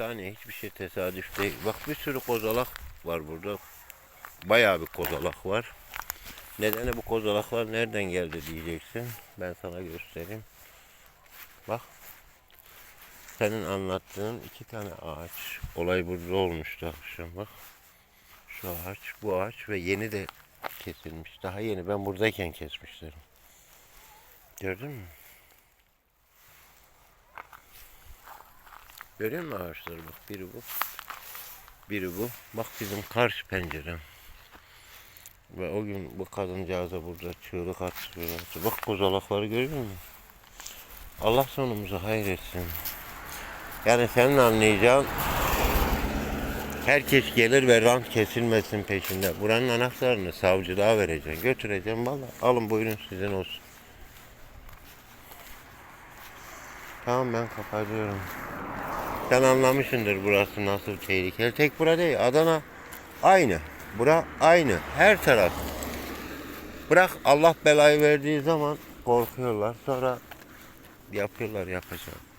saniye hiçbir şey tesadüf değil. Bak bir sürü kozalak var burada. Bayağı bir kozalak var. Nedeni bu kozalaklar nereden geldi diyeceksin. Ben sana göstereyim. Bak. Senin anlattığın iki tane ağaç. Olay burada olmuştu akşam bak. Şu ağaç, bu ağaç ve yeni de kesilmiş. Daha yeni. Ben buradayken kesmişlerim. Gördün mü? Görüyor musun ağaçları bak biri bu. Biri bu. Bak bizim karşı pencerem. Ve o gün bu kadıncağıza burada çığlık atıyorlar. Bak kozalakları görüyor musun? Allah sonumuzu hayretsin. Yani senin anlayacağın herkes gelir ve rant kesilmesin peşinde. Buranın anahtarını savcılığa vereceksin. Götüreceğim valla. Alın buyurun sizin olsun. Tamam ben kapatıyorum. Sen anlamışsındır burası nasıl tehlikeli. Tek bura değil. Adana aynı. Bura aynı. Her taraf. Bırak Allah belayı verdiği zaman korkuyorlar. Sonra yapıyorlar yapacağım.